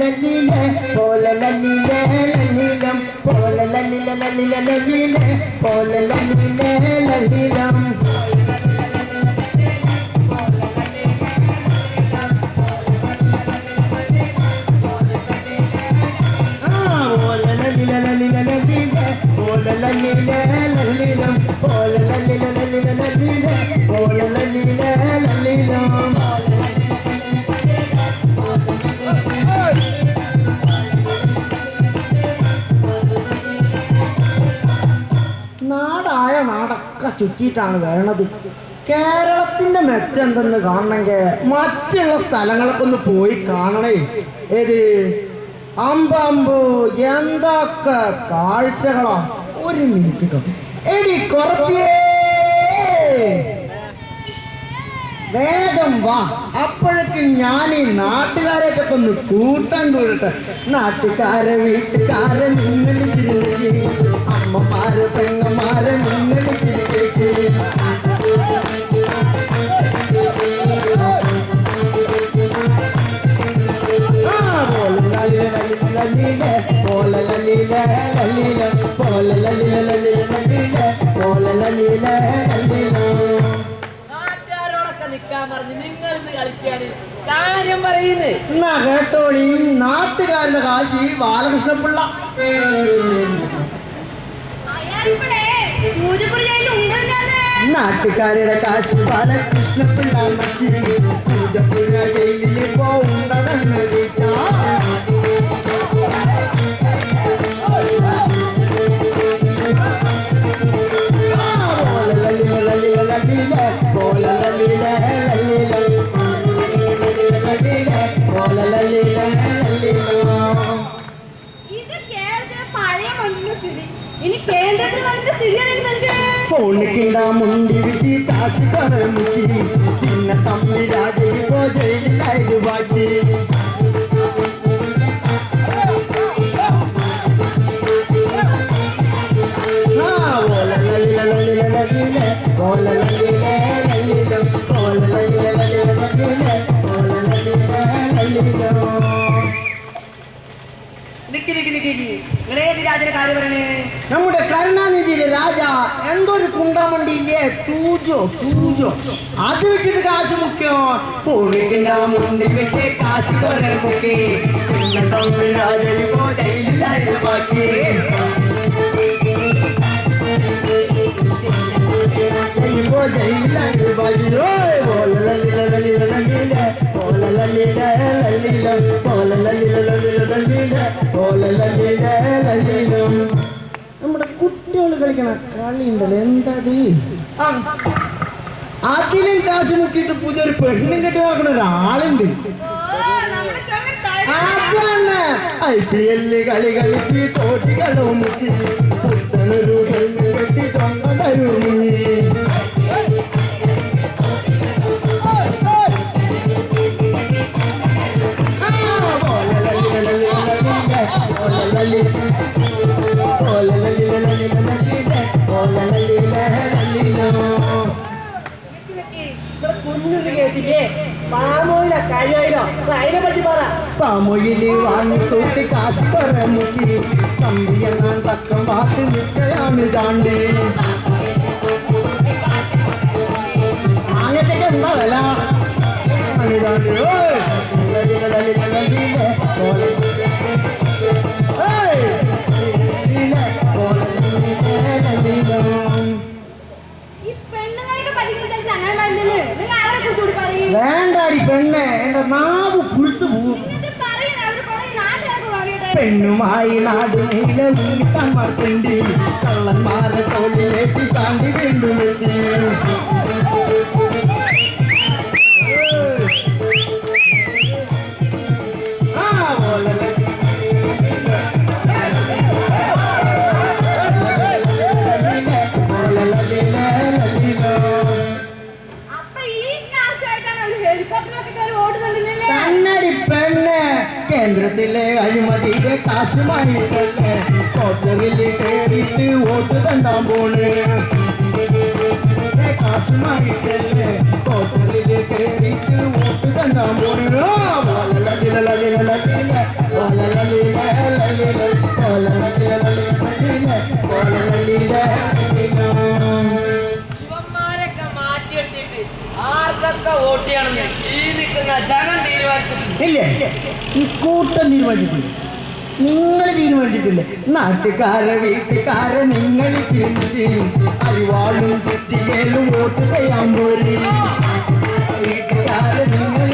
லல்லில போல லல்லில லல்லிலம் போல லல்லில லல்லில லல்லில போல லல்லில லல்லிலம் ചുറ്റിയിട്ടാണ് വേണത് കേരളത്തിന്റെ മെച്ചെന്തെന്ന് കാണണമെങ്കിൽ മറ്റുള്ള സ്ഥലങ്ങളൊക്കെ ഒന്ന് പോയി കാണണേ. ഏത്? അമ്പമ്പോ എന്തൊക്കെ കാഴ്ചകളാ? ഒരു മിനിറ്റ് കേട്ടോ എടി വേഗം വാ. അപ്പോഴേക്കും ഞാൻ ഈ നാട്ടുകാരെയൊക്കെ ഒന്ന് കൂട്ടാൻ കൂടട്ടെ നാട്ടുകാരെ വീട്ടുകാരെ അമ്മമാരെ പെങ്ങന്മാരെ നിങ്ങൾ കാര്യം പറയുന്നേ. എന്നാ കേട്ടോളി നാട്ടുകാരുടെ കാശി ബാലകൃഷ്ണപിള്ള. നാട്ടുകാരുടെ കാശി ബാലകൃഷ്ണപിള്ള മറ്റി പൂജപ്പുര ജയിലിൽ പോണ്ടതെന്ന് ഇത് സ്ഥിതി ഇനി കേന്ദ്രത്തിൽ മണ്ണിന്റെ സ്ഥിതി അറിയുന്നുണ്ട് ഫോണിക്കിണ്ട മുണ്ടി വിട്ടി കാശി കറമുക്കി ചിന്ന തമ്മി രാജയിൽ പോ ബാക്കി നമ്മുടെ കരുണാനിധിയുടെ രാജ എന്തൊരു കുണ്ടാമണ്ടിയില്ലേ തൂജോ സൂജോ അത് വിട്ടിട്ട് കാശ് മുഖ്യോ മുന്നിൽ വിട്ട് കാശ് കുറെ ഇല്ല ഇല്ല ബാക്കി നമ്മുടെ കുട്ടികൾ കളിക്കണ കളി ഉണ്ടല്ലോ എന്താ അതിലും കാശ് മുക്കിയിട്ട് പുതിയൊരു പെണ്ണും കെട്ടി നോക്കണ ഒരാളുണ്ട് ഐ പി എല്ലിൽ കളി കളിച്ച് തോട്ടികളോ മുക്കി. പുത്തനൊരു പെണ്ണും കെട്ടി തൊണ്ട തരുമി പാമോയില വാങ്ങി കൂട്ടി കാശ് കുറെ മുക്കി കമ്പിയെന്നാൻ തക്കം പാട്ട് നിൽക്കയാണ് ചാണ്ടി. മാങ്ങത്തേക്ക് എന്താ വില? ആണ്! വേണ്ടാടി പെണ്ണെ എന്റെ നാവ് പുഴുത്തു പോകും എന്നിട്ട് പറയണ അവര് കുറെ നാട്ടുകാർക്ക് പറയട്ടെ പെണ്ണുമായി നാട് നീല വീട്ടമർത്തണ്ടി കള്ളന്മാരെ തോളിലേക്ക് താണ്ടി കേന്ദ്രത്തിലെ അഴിമതിയെ കാശുമായി തന്നെ കോട്ടറിൽ കയറിയിട്ട് വോട്ട് തണ്ടാൻ പോണ്. കാശുമായി തന്നെ കോട്ടറിൽ കയറിയിട്ട് വോട്ട് തണ്ടാൻ പോണ്. മാറ്റിയെടുത്തിട്ട് ആർക്കൊക്കെ വോട്ട് ചെയ്യണമെന്ന് നിൽക്കുന്ന ഇല്ലേ? ഈ കൂട്ടം തീരുമാനിച്ചിട്ടില്ല? നിങ്ങൾ തീരുമാനിച്ചിട്ടില്ലേ? നാട്ടുകാരെ വീട്ടുകാരെ നിങ്ങൾ തീരുമാനിച്ചു അരിവാളും ചുറ്റിയേലും വോട്ട് ചെയ്യാൻ പോലും വീട്ടുകാരെ നിങ്ങൾ